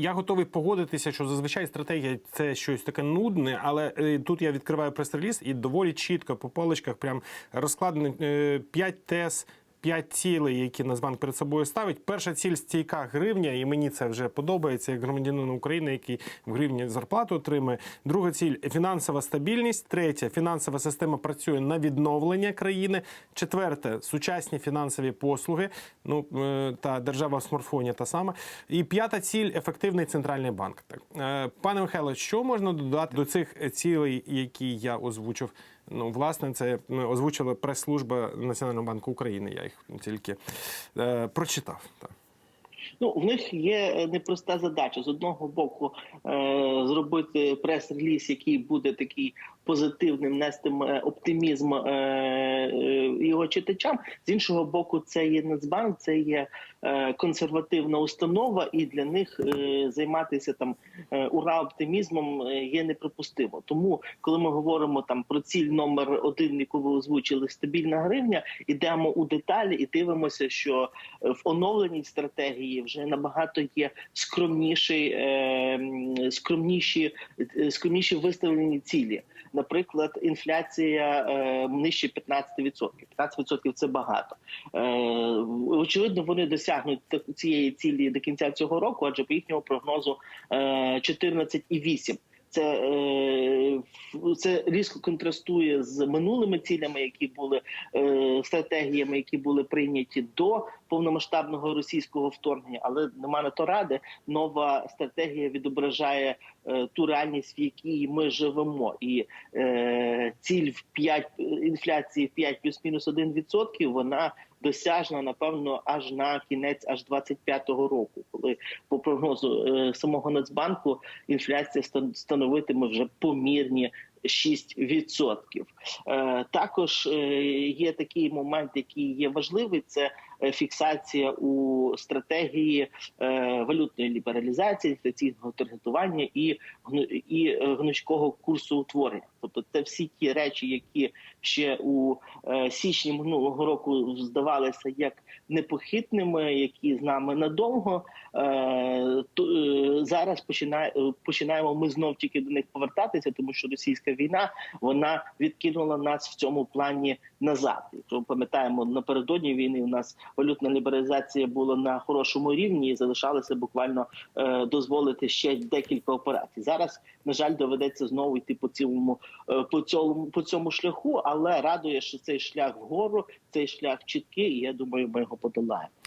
я готовий погодитися, що зазвичай стратегія це щось таке нудне, але е, тут я відкриваю прес-реліз і доволі чітко по поличках прям розкладено 5 тез. П'ять цілей, які Нацбанк перед собою ставить. Перша ціль стійка гривня, і мені це вже подобається як громадянину України, який в гривні зарплату отримує. Друга ціль фінансова стабільність. Третя фінансова система працює на відновлення країни. Четверте сучасні фінансові послуги. Ну е, та держава в смартфоні та сама. І п'ята ціль ефективний центральний банк. Так Е, пане Михайло, що можна додати до цих цілей, які я озвучив? Ну, власне, це озвучила прес-служба Національного банку України. Я їх тільки е, прочитав. Так. Ну, в них є е, непроста задача з одного боку е, зробити прес-реліз, який буде такий позитивним, нести е, оптимізм е, е, його читачам. З іншого боку, це є Нацбанк, це є консервативна установа, і для них займатися там ура оптимізмом є неприпустимо. Тому, коли ми говоримо там про ціль номер один, яку ви озвучили, стабільна гривня, ідемо у деталі і дивимося, що в оновленій стратегії вже набагато є скромніші, скромніші, скромніші виставлені цілі. Наприклад, інфляція е, нижче 15%. 15% – це багато. Е, очевидно, вони досягнуть цієї цілі до кінця цього року, адже по їхньому прогнозу е, 14,8%. Це, е, це різко контрастує з минулими цілями, які були е, стратегіями, які були прийняті до повномасштабного російського вторгнення. Але нема на то ради. Нова стратегія відображає е, ту реальність, в якій ми живемо, і е, ціль в 5, інфляції в 5 плюс-мінус 1%, вона досяжна, напевно, аж на кінець аж 25-го року, коли по прогнозу е, самого Нацбанку інфляція стан- становитиме вже помірні 6%. Е, також е, є такий момент, який є важливий. Це фіксація у стратегії е, валютної лібералізації, інфляційного таргетування і і е, гнучкого курсу утворення. Тобто, це всі ті речі, які ще у е, січні минулого року здавалися як непохитними, які з нами надовго. Зараз починає, е, починаємо ми знов тільки до них повертатися, тому що російська війна вона відкинула нас в цьому плані назад. Якщо пам'ятаємо, напередодні війни у нас валютна лібералізація була на хорошому рівні і залишалося буквально е, дозволити ще декілька операцій. Зараз, на жаль, доведеться знову йти по цьому е, по цьому по цьому шляху, але радує, що цей шлях вгору, цей шлях чіткий, і я думаю, ми його подолаємо.